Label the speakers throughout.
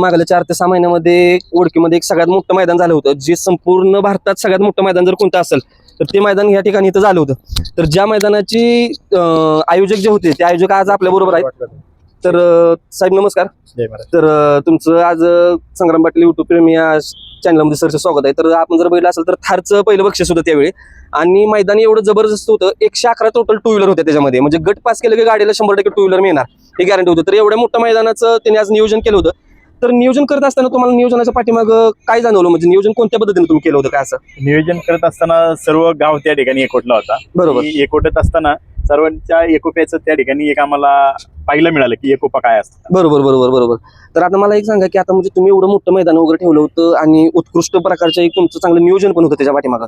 Speaker 1: मागल्या चार ते सहा महिन्यामध्ये ओळखीमध्ये एक सगळ्यात मोठं मैदान झालं होतं. जे संपूर्ण भारतात सगळ्यात मोठं मैदान जर कोणतं असेल तर ते मैदान या ठिकाणी इथं झालं होतं. तर ज्या मैदानाची आयोजक जे होते ते आयोजक आज आपल्या बरोबर आहेत. तर साहेब नमस्कार. तर तुमचं आज संग्राम पाटील युट्यूब प्रेमी या चॅनलमध्ये सरचं स्वागत आहे. तर आपण जर बघितलं असेल तर थारचं पहिलं बक्षीस होतं त्यावेळी. आणि मैदान एवढं जबरदस्त होतं एकशे अकरा टोटल टू व्हीलर होते त्याच्यामध्ये. म्हणजे गट पास केलं की गाडीला शंभर टक्के टू व्हीलर मिळणार. हे गॅरंटी होतं. तर एवढ्या मोठ्या मैदानाचं त्यांनी आज नियोजन केलं होतं. तर नियोजन करत असताना तुम्हाला नियोजनाच्या पाठीमाग काय जाणवलं? म्हणजे नियोजन कोणत्या पद्धतीने तुम्ही केलं होतं काय असं?
Speaker 2: नियोजन करत असताना सर्व गाव त्या ठिकाणी एकवटला होता.
Speaker 1: बरोबर.
Speaker 2: एकवटत असताना सर्वांच्या एकोप्याचं त्या ठिकाणी एक आम्हाला पाहिलं मिळालं की एकोपा काय असतं.
Speaker 1: बरोबर बरोबर बरोबर. तर आता मला एक सांगा की आता म्हणजे तुम्ही एवढं मोठं मैदान वगैरे ठेवलं होतं आणि उत्कृष्ट प्रकारचं एक तुमचं चांगलं नियोजन पण होतं त्याच्या पाठीमागं.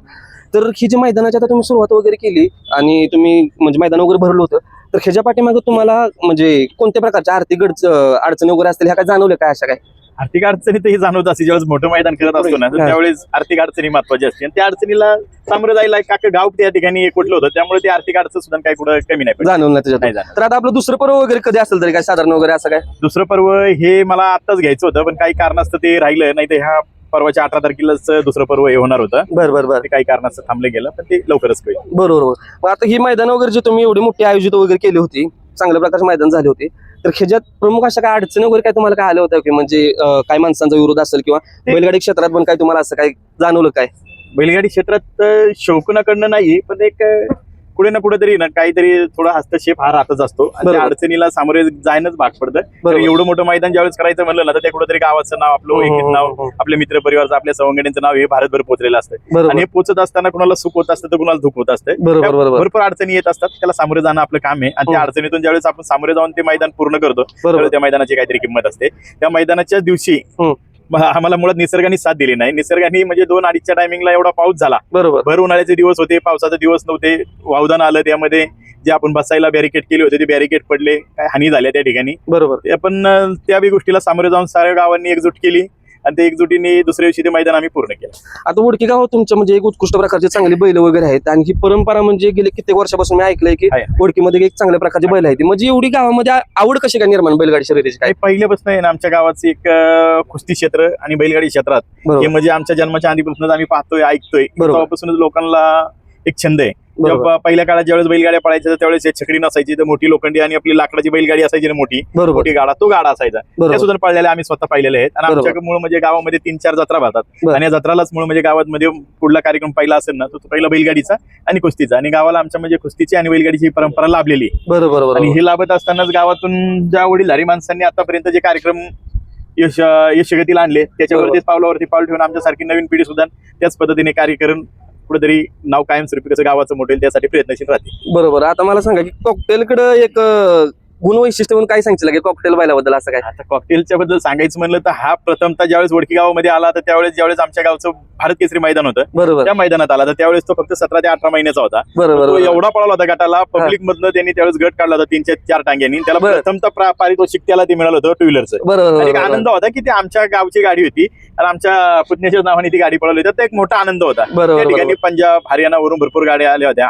Speaker 1: तर ही जी मैदानाची आता तुम्ही सुरुवात वगैरे केली आणि तुम्ही म्हणजे मैदान वगैरे भरलं होतं तर ह्याच्या पाठीमागं तुम्हाला म्हणजे कोणत्या प्रकारच्या आर्थिक अडच- अडचणी वगैरे असतील ह्या काय जाणवल्या काय अशा काय
Speaker 2: आर्थिक अडचणी तर हे जाणवत असते ज्यावेळेस मोठं मैदान करत असतो ना. त्यावेळेस आर्थिक अडचणी महत्वाची असते आणि त्या अडचणीला सामोरं जायला काका गाव त्या ठिकाणी एकवटलं होतं त्यामुळे ती आर्थिक अडचण सुद्धा काही कुठं कमी नाही.
Speaker 1: जाणवलं नाही त्याच्यात
Speaker 2: नाही.
Speaker 1: तर आता आपलं दुसरं पर्व वगैरे कधी असेल तरी काय साधारण वगैरे असं काय
Speaker 2: दुसरं पर्व हे मला आत्ताच घ्यायचं होतं पण काही कारणास्तव ते राहिलं नाही तर ह्या पर्वाच्या अठरा तारखेलाच दुसरं पर्व हे होणार होतं.
Speaker 1: बरं बरं बरं.
Speaker 2: ते काही कारणास्तव थांबलं गेलं पण ते लवकरच होईल
Speaker 1: बरोबर बरोबर. मग आता ही मैदान वगैरे जे तुम्ही एवढी मोठी आयोजित वगैरे केली होती चांगल्या प्रकारचे मैदान झाले होते तर ह्याच्यात प्रमुख अशा काय अडचणी वगैरे काय तुम्हाला काय आल्या होत्या की म्हणजे अं, काय माणसांचा विरोध असेल किंवा बैलगाडी क्षेत्रात पण काय तुम्हाला असं काय जाणवलं काय?
Speaker 2: बैलगाडी क्षेत्रात अ, शौकनाकडनं नाही पण एक अ, कुठे ना कुठेतरी ना काहीतरी थोडा हस्तक्षेप हा राहतच असतो. आणि त्या
Speaker 1: बरोबर.
Speaker 2: अडचणीला सामोरे जायनच भाग पडतं. तर
Speaker 1: बरोबर.
Speaker 2: एवढं मोठं मैदान ज्यावेळेस करायचं म्हणलं ना तर त्या कुठेतरी गावाचं नाव आपलं
Speaker 1: हो, हो,
Speaker 2: वैयक्तिक
Speaker 1: हो,
Speaker 2: नाव
Speaker 1: हो.
Speaker 2: आपल्या मित्र परिवाराचं आपल्या सवंगड्यांचं नाव हे भारतभर पोहोचलेलं असतं. आणि
Speaker 1: बरोबर
Speaker 2: हे पोचत असताना कुणाला सुख होत असतं तर कुणाला दुःख होत असतं.
Speaker 1: बरोबर
Speaker 2: भरपूर अडचणी येत असतात. त्याला सामोरे जाणं आपलं काम आहे. आणि त्या
Speaker 1: हो.
Speaker 2: अडचणीतून ज्यावेळेस आपण सामोरे जाऊन ते मैदान पूर्ण करतो
Speaker 1: बरोबर.
Speaker 2: त्या मैदानाची काहीतरी किंमत असते. त्या मैदानाच्या दिवशी
Speaker 1: हम्म.
Speaker 2: आम्हाला मुळात निसर्गाने साथ दिली नाही. निसर्गाने म्हणजे दोन अडीचच्या टायमिंगला एवढा पाऊस झाला.
Speaker 1: बरोबर.
Speaker 2: भर उन्हाळ्याचे दिवस होते पावसाचे दिवस नव्हते. वावदान आलं त्यामध्ये. जे आपण बसायला बॅरिकेड केले होते ते बॅरिकेड पडले. काय हानी झाल्या त्या ठिकाणी.
Speaker 1: बरोबर.
Speaker 2: आपण त्या बी गोष्टीला सामोरे जाऊन साऱ्या गावांनी एकजूट केली. आणि त्या एकजुटीने दुसऱ्या दिवशी ते मैदान आम्ही पूर्ण केलं.
Speaker 1: आता उडकी गाव तुमच्या म्हणजे एक उत्कृष्ट प्रकारचे चांगले बैल वगैरे आहेत. आणि ही परंपरा म्हणजे गेले कित्येक वर्षापासून मी ऐकलंय की
Speaker 2: आहे.
Speaker 1: उडकीमध्ये एक चांगल्या प्रकारचे बैल आहेत. म्हणजे एवढी गावामध्ये आ- आवड कशी काय निर्माण बैलगाडी शर्यतीची? काय
Speaker 2: काही पहिल्यापासून आहे ना आमच्या गावाचं एक अं, कुस्ती क्षेत्र आणि बैलगाडी क्षेत्रात. हे
Speaker 1: बरोबर
Speaker 2: म्हणजे आमच्या जन्माच्या आधीपासूनच आम्ही पाहतोय ऐकतोय.
Speaker 1: बरोबर.
Speaker 2: तेव्हापासूनच लोकांना एक छंद आहे. जेव्हा पहिल्या काळात ज्यावेळेस बैलगाड्या पळायच्या त्यावेळेस छकडी नसायची तर मोठी लोखंडी आणि आपली लाकडाची बैलगाडी असायची ना मोठी मोठी गाडा तो गाडा असायचा. त्या सुद्धा पळलेल्या आम्ही स्वतः पाहिलेले आहेत. आणि. आमच्या मूळ म्हणजे गावामध्ये तीन चार जत्रा भरतात. आणि या जत्रालाच मूळ म्हणजे गावात मध्ये पुढला कार्यक्रम पहिला असेल ना तो पहिला बैलगाडीचा आणि कुस्तीचा. आणि गावाला आमच्या म्हणजे कुस्तीची आणि बैलगाडीची परंपरा लाभलेली
Speaker 1: बरोबर
Speaker 2: आणि हे लाभत असतानाच गावातून ज्या वडीलधारी माणसांनी आतापर्यंत जे कार्यक्रम यश यशगतीला आणले त्याच्यावरतीच पावलावरती पाऊल ठेवून आमच्यासारखी नवीन पिढी सुद्धा त्याच पद्धतीने कार्य करून कुठेतरी नाव कायमस्वरूपी कसं गावाचं मोठेल त्यासाठी प्रयत्नशील राहते
Speaker 1: बरोबर. आता मला सांगा की कॉकटेलकडे एक अं, गुण वैशिष्ट्य म्हणून काय सांगितलं? की कॉकटेल बैलाबद्दल असं काय?
Speaker 2: आता कॉकटेलच्या बद्दल सांगायचं म्हणलं तर हा प्रथमतः ज्यावेळेस वडकी गावामध्ये आला तर त्यावेळेस ज्यावेळेस आमच्या गावचं भारत केसरी मैदान होतं
Speaker 1: बरोबर.
Speaker 2: त्या मैदानात आला. तर त्यावेळेस तो फक्त सतरा ते अठरा महिन्याचा होता.
Speaker 1: बरोबर
Speaker 2: तो. एवढा पळाला होता गटाला. पब्लिक मधनं त्यांनी त्यावेळेस गट काढला होता तीनशे चार टांग्यांनी. त्याला. प्रथमतः प्रा- पारितोषिक त्याला ते मिळालं होतं टू व्हीलरचं एक आनंद होता की ते आमच्या गावची गाडी होती. आणि आमच्या पुतण्याच्या नावाने ती गाडी पळवली होती. तर एक मोठा आनंद होता. त्या ठिकाणी पंजाब हरियाणावरून भरपूर गाड्या आल्या होत्या.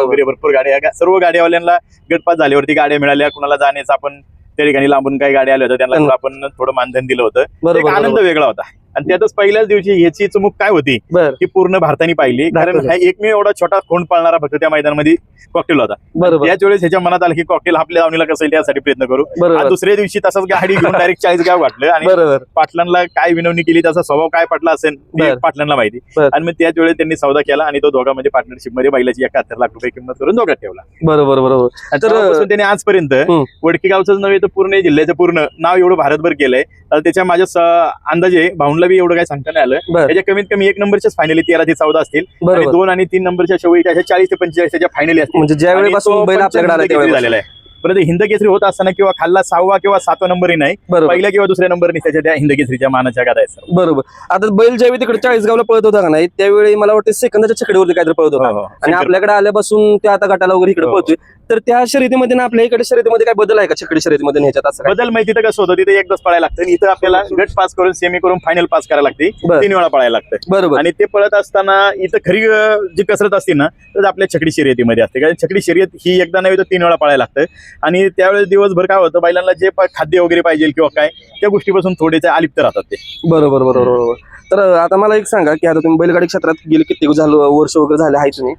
Speaker 2: वगैरे भरपूर गाड्या. सर्व गाड्यावाल्यांना गटपात झाल्यावरती गाड्या मिळाल्या. कुणाला जाण्याचं आपण त्या ठिकाणी लांबून काही गाड्या आल्या होत्या त्यांना आपण थोडं मानधन दिलं होतं. एक आनंद. वेगळा होता. आणि त्यातच पहिल्याच दिवशी ह्याची चुमूक काय होती की पूर्ण भारताने पाहिली. कारण. हा एकमेव एवढा छोटा कोण पळणारा फक्त त्या मैदानामध्ये कॉकटेल होता.
Speaker 1: बरोबर.
Speaker 2: त्याच वेळेस ह्याच्या मनात आलं की कॉकटेल आपल्या दावणीला कसं येईल यासाठी प्रयत्न करू. दुसऱ्या दिवशी तसंच गाडी घेऊन डायरेक्ट चाळीस गाव वाटलं आणि पाटलांना काय विनवणी केली त्याचा स्वभाव काय पटला असेल. पाटलांना माहिती. आणि मग त्याच वेळेस त्यांनी सौदा केला आणि तो दोघांमध्ये पार्टनरशिपमध्ये बैलाची एकाहत्तर लाख रुपये किंमत करून दोघात ठेवला.
Speaker 1: बरोबर बरोबर. तर-
Speaker 2: त्यांनी आजपर्यंत. वडकी गावचंच नव्हे तर पूर्ण जिल्ह्याचं पूर्ण नाव एवढं भारतभर केलंय. त्याच्या माझ्या अंदाजे भाऊंला बी एवढं काय सांगता नाही आलं.
Speaker 1: बर.
Speaker 2: त्याच्या कमीत कमी एक नंबरच्याच फायनली तेरा ते चौदा असतील. आणि दोन आणि तीन नंबरच्या शेवटी अशा चाळीस ते पंचेचाळीस त्याच्या फायनली असतील.
Speaker 1: म्हणजे ज्या
Speaker 2: आणि
Speaker 1: वेळेपासून
Speaker 2: तो
Speaker 1: बैल आपल्याकडे आला
Speaker 2: पंचम हिंद केसरी
Speaker 1: त्यावेळेस
Speaker 2: झालेला आहे? परंतु हिंद केसरी होत असताना किंवा खाल्ला सहावा किंवा सातवा नंबरही नाही.
Speaker 1: बरोबर.
Speaker 2: पहिल्या किंवा दुसऱ्या नंबरनी त्याच्या त्या हिंद केसरीच्या मानाच्या गादा आहेत.
Speaker 1: बरोबर. आता बैल ज्यावेळी तिकडे चाळीसगावला पळत होता का नाही त्यावेळी मला वाटतं सेकंदाच्या छकडीवरती काहीतरी पळत होता.
Speaker 2: हो, हो.
Speaker 1: आणि आपल्याकडे आल्यापासून ते आता गटाला वगैरे इकडे
Speaker 2: हो.
Speaker 1: पळतोय. तर त्या शर्यतीमध्ये ना आपल्या इकडे शर्यतीमध्ये काय बदल आहे का छकडी शर्यतीमध्ये आणि ह्याच्यात असं काय?
Speaker 2: बदल माहिती तर कसं होतं तिथे एकदाच पळायला लागतं आणि इथं आपल्याला गट पास करून सेमी करून फायनल पास करायला लागते.
Speaker 1: बरं.
Speaker 2: तीन वेळा पळायला लागतं
Speaker 1: बरोबर.
Speaker 2: आणि ते पळत असताना इथं खरी अं, जी कसरत असते ना तर आपल्या छकडी शर्यतीमध्ये असते. कारण छकडी शर्यत ही एकदा नव्हे तर तीन वेळा पळायला लागतं. आणि त्यावेळेस दिवसभर काय होतं बैलांना जे खाद्य वगैरे पाहिजे किंवा काय त्या गोष्टीपासून थोडेसे अलिप्त राहतात ते.
Speaker 1: बरोबर बरोबर बरोबर. तर आता मला एक सांगा की आता तुम्ही बैलगाडी क्षेत्रात गेले कित्येक झालं वर्ष वगैरे झाले आहे तुम्ही?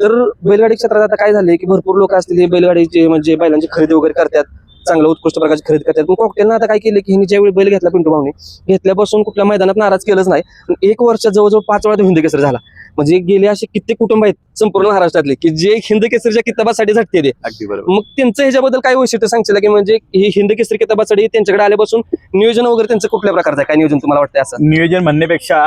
Speaker 1: तर बैलगाडी क्षेत्रात आता काय झाले की भरपूर लोक असतील हे बैलगाडीचे म्हणजे बैलांची खरेदी वगैरे करतात चांगलं उत्कृष्ट प्रकारची खरेदी करतात. पण कॉकटेलनं आता काय केलं की हिने ज्यावेळी बैल घेतला पिंटू भाऊने घेतल्यापासून कुठल्या मैदानात नाराज केलंच नाही. एक वर्ष जवळजवळ पाच वेळा तो हिंद केसर झाला. म्हणजे गेले असे कित्येक कुटुंब आहेत संपूर्ण महाराष्ट्रातले की जे हिंद केसरीच्या किताबासाठी झटते ते
Speaker 2: अगदी बरोबर.
Speaker 1: मग त्यांचं ह्याच्याबद्दल काय वैशिष्ट्य सांगशील? की म्हणजे ही हिंद केसरी किताबासाठी त्यांच्याकडे आल्यापासून नियोजन वगैरे त्यांचं कुठल्या प्रकारचं आहे? काय नियोजन तुम्हाला वाटतं असं?
Speaker 2: नियोजन म्हणण्यापेक्षा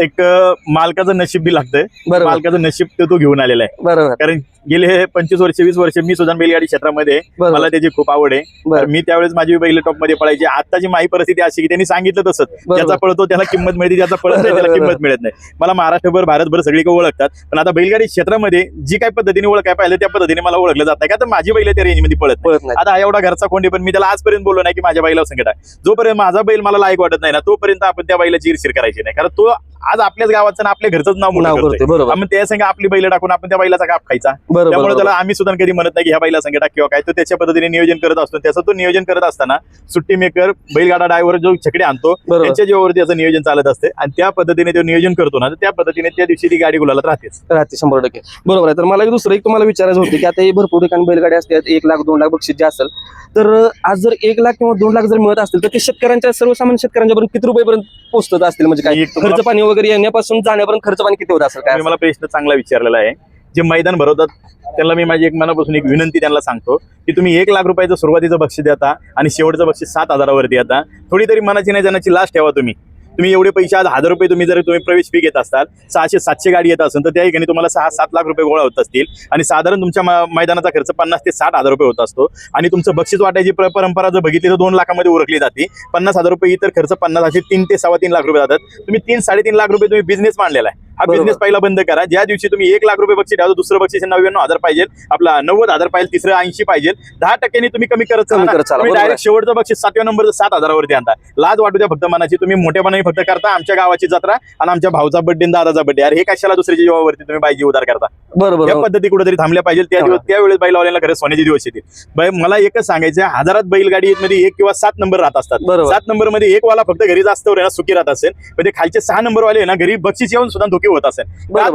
Speaker 2: एक मालकाचं नशीब बी लागतंय.
Speaker 1: बरोबर.
Speaker 2: मालकाचं नशीब तो तो घेऊन आलेला आहे.
Speaker 1: बरोबर.
Speaker 2: कारण गेले हे पंचवीस वर्ष वीस वर्ष मी सुद्धा बैलगाडी क्षेत्रामध्ये आहे.
Speaker 1: बरोबर.
Speaker 2: मला त्याची खूप आवड आहे.
Speaker 1: बरं.
Speaker 2: मी त्यावेळेस माझी बैल टॉपमध्ये पळायची. आताची माझी परिस्थिती अशी की त्यांनी सांगितलं तसंच.
Speaker 1: बरोबर.
Speaker 2: ज्याचा पळतो त्याला किंमत मिळते ज्याचा पळत नाही त्याला
Speaker 1: बरोबर.
Speaker 2: किंमत मिळत नाही. मला महाराष्ट्रभर भारतभर सगळीकडे ओळखतात. पण आता बैलगाडी क्षेत्रामध्ये जी काही पद्धतीने ओळखाय पाहिजे त्या पद्धतीने मला ओळखलं जात नाही. का तर माझी बैल त्या रेंजमध्ये पळत नाही.
Speaker 1: पळत नाही.
Speaker 2: आता हा एवढा घरचा कोंडी पण मी त्याला आजपर्यंत बोललो नाही की माझ्या बैलावर संकट आहे. जोपर्यंत माझा बैल मला लायक वाटत नाही ना तोपर्यंत आपण त्या बैलाची ईर्षीर करायची नाही. कारण तो आज आपल्याच गावाचं आपल्या घरचंच नाव.
Speaker 1: करते बरोबर.
Speaker 2: आपण त्या संग आपली बैल टाकून आपण त्या बैलाचा काप खायचा. त्यामुळे. त्याला आम्ही सुद्धा कधी म्हणत नाही की ह्या बैला संकटा किंवा काय. तो त्याच्या पद्धतीने नियोजन करत असतो. त्याचं तो नियोजन करत असताना सुट्टी मेकर बैलगाडा ड्रायव्हर जो छकडे आणतो त्यांच्या जीवावरती त्याचं नियोजन चालत असते. आणि त्या पद्धतीने तो नियोजन करतो ना तर त्या पद्धतीने त्या दिवशी ती गाडी गुलाला राहतेच.
Speaker 1: राहते शंभर टक्के. बरोबर आहे. तर मला दुसरं एक तुम्हाला विचारायचं होतं की आता हे भरपूर ठिकाणी बैलगाडी असतात एक लाख दोन लाख बक्षीस जे असेल तर आज जर एक लाख किंवा दोन लाख जर मिळत असतील तर ते शेतकऱ्यांच्या सर्वसामान्य शेतकऱ्यांच्या किती रुपयेपर्यंत पोहोचत असतील? म्हणजे काय? खर्च पाणी वगैरे येण्यापासून जाण्यापर्यंत खर्च पाणी किती होत असेल? काय
Speaker 2: तुम्ही मला प्रश्न चांगला विचारलेला आहे. जे मैदान भरवतात त्यांना मी माझी एक मनापासून एक विनंती त्यांना सांगतो की तुम्ही एक लाख रुपयाचं सुरुवातीचं बक्षीस देता आणि शेवटचं बक्षीस सात हजारावरती येता. थोडी तरी मनाची नाही जाण्याची लास्ट ठेवा तुम्ही. तुम्ही एवढे पैसे आज हजार रुपये तुम्ही जर तुम्ही प्रवेश फी घेत असाल सहाशे सातशे गाडी येत असेल तर त्या ठिकाणी तुम्हाला सहा सात लाख रुपये गोळा होत असतील. आणि साधारण तुमच्या मैदानाचा खर्च पन्नास ते साठ हजार रुपये होत असतो. आणि तुमचं बक्षीस वाटायची परंपरा जर बघितली तर दोन लाखामध्ये उरकली जाते. पन्नास हजार रुपये इतर खर्च पन्नास असे तीन ते सव्वा तीन लाख रुपये जातात. तुम्ही तीन साडेतीन लाख रुपये तुम्ही बिझनेस मांडलेला आहे. हा. बिझनेस पहिला बंद करा. ज्या दिवशी तुम्ही एक लाख रुपये बक्षीस ठेवा दुसरं बक्षीस नव्याण्णव हजार पाहिजे. आपला नव्वद हजार पाहिजे तिसरं ऐंशी पाहिजे. दहा टक्क्यांनी तुम्ही कमी करत तुम्ही डायरेक्ट शेवटचं बक्षीस सातव्या नंबर सात हजारावरती आणता. लाज वाटू द्या फक्त मनाची. तुम्ही मोठेपणाने फक्त करता आमच्या गावाची जत्रा आणि आमच्या भाऊचा बड्डे दादाचा बड्डे अरे हे कशाला दुसऱ्याच्या जीवावरती तुम्ही बाईची उदार करता?
Speaker 1: बरोबर
Speaker 2: या पद्धती कुठेतरी थांबल्या पाहिजे त्या दिवस त्यावेळेस बैलवाल्यांना खरंच सोन्याचे दिवस येतील. मला एकच सांगायचं हजारात बैलगाडी मध्ये एक किंवा सात नंबर राहत असतात. सात नंबरमध्ये एक वाला फक्त घरी जास्त सुखी राहत असेल. ते खालचे सहा नंबर वाले ना घरी बक्षीस येऊन सुद्धा धोके होत असेल.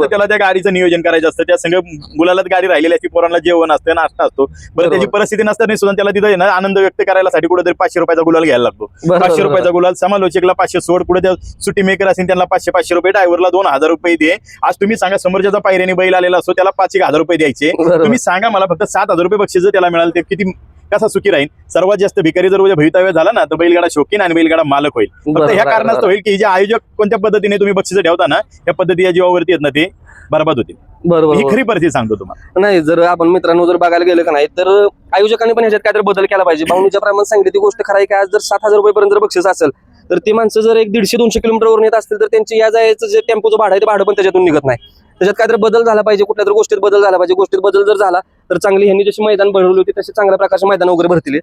Speaker 2: त्याला त्या गाडीचं नियोजन करायचं असतं? त्या संघ मुलाला गाडी राहिलेली असते पोरांना जेवण असतं नाश्ता असतो. बरं. त्याची परिस्थिती नसताना सुद्धा त्याला तिथं ना आनंद व्यक्त करायला साठी कुठेतरी पाचशे रुपयाचा गुलाल घ्यायला लागतो. पाचशे. रुपयाचा गुलाल समालोचकला पाचशे सोड पुढे त्या सुट्टी मेकर असेल त्यांना पाचशे पाचशे रुपये ड्रायव्हरला दोन हजार रुपये दे. आज तुम्ही सांगा समोरच्या पायऱ्याने बैल आलेला असतो त्याला पाच एक हजार रुपये द्यायचे. तुम्ही सांगा मला फक्त सात हजार रुपये बक्षीस त्याला मिळाल ते किती कसा सुखी राहील? सर्वात जास्त भिकारी जर उद्या भवितव्य झाला ना तर बैलगाडा शौकीन आणि बैलगाडा मालक होईल. फक्त ह्या. कारणास्तव होईल की जे आयोजक कोणत्या पद्धतीने तुम्ही बक्षीस ठेवता ना या पद्धती या जीवावरती येत ना ते बरबाद होतील
Speaker 1: बरोबर
Speaker 2: ही. खरी परिस्थिती सांगतो तुम्हाला.
Speaker 1: नाही जर आपण मित्रांनो जर बघायला गेलं का नाही तर आयोजकांनी पण ह्याच्यात काहीतरी बदल केला पाहिजे. भावनीच्या प्रमाणात सांगितली ती गोष्ट खरं आहे की आज जर सात हजार रुपयेपर्यंत जर बक्षीस असेल तर ती माणसं जर एक दीडशे दोनशे किलोमीटरवर येत असतील तर त्यांची या जायचं जे टेम्पोचं भाडं आहे ते भाडं पण त्याच्यातून निघत नाही. त्याच्यात काहीतरी बदल झाला पाहिजे कुठल्या तरी गोष्टीत बदल झाला पाहिजे. गोष्टीत बदल जर झाला तर चांगली ह्यांनी जशी मैदान भरवली होती तशी चांगल्या प्रकारचे मैदान वगैरे भरतील.